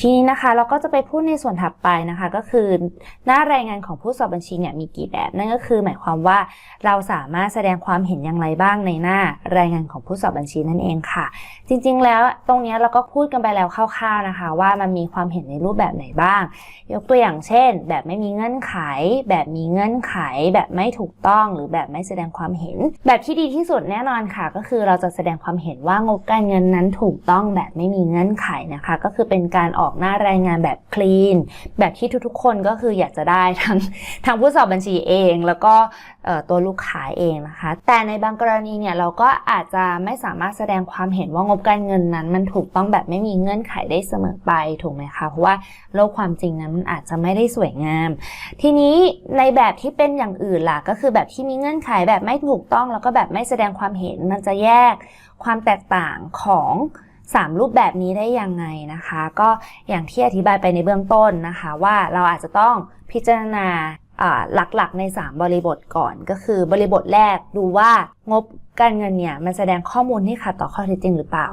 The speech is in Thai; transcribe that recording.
ทีนี้นะคะเราก็จะไปพูดในส่วนถัดไปนะคะ ก็คือหน้ารายงานของผู้สอบบัญชีเนี่ยมีกี่แบบ นั่นก็คือหมายความว่าเราสามารถแสดงความเห็นอย่างไรบ้างในหน้ารายงานของผู้สอบบัญชีนั่นเองค่ะ จริงๆ แล้วตรงนี้เราก็พูดกันไปแล้วคร่าวๆนะคะ ว่ามันมีความเห็นในรูปแบบไหนบ้าง ยกตัวอย่างเช่น แบบไม่มีเงื่อนไข แบบมีเงื่อนไข แบบไม่ถูกต้องหรือแบบไม่แสดงความเห็น แบบที่ดีที่สุดแน่นอนค่ะ ก็คือเราจะแสดงความเห็นว่างบการเงินนั้นถูกต้องแบบไม่มีเงื่อนไขนะคะ ก็คือเป็นการออกหน้ารายงานแบบคลีน แบบที่ทุกๆ คนก็คืออยากจะได้ทั้งทางผู้สอบบัญชีเอง แล้วก็ตัวลูกค้าเองนะคะ แต่ในบางกรณีเนี่ยเราก็อาจจะไม่สามารถแสดงความเห็นว่างบการเงินนั้น มันถูกต้องแบบไม่มีเงื่อนไขได้เสมอไปถูกไหมคะ เพราะว่าโลกความจริงนั้นมันอาจจะไม่ได้สวยงาม ทีนี้ในแบบที่เป็นอย่างอื่นล่ะก็คือแบบที่มีเงื่อนไขแบบไม่ถูกต้อง แล้วก็แบบไม่แสดงความเห็นมันจะแยกความแตกต่างของ 3 รูปแบบนี้ได้ยังไงนะคะ ก็อย่างที่อธิบายไปในเบื้องต้นนะคะ ว่าเราอาจจะต้องพิจารณาหลักๆใน 3 บริบทก่อน ก็คือบริบทแรกดูว่างบการเงินเนี่ยมันแสดงข้อมูลที่ขัดต่อข้อเท็จจริงหรือเปล่า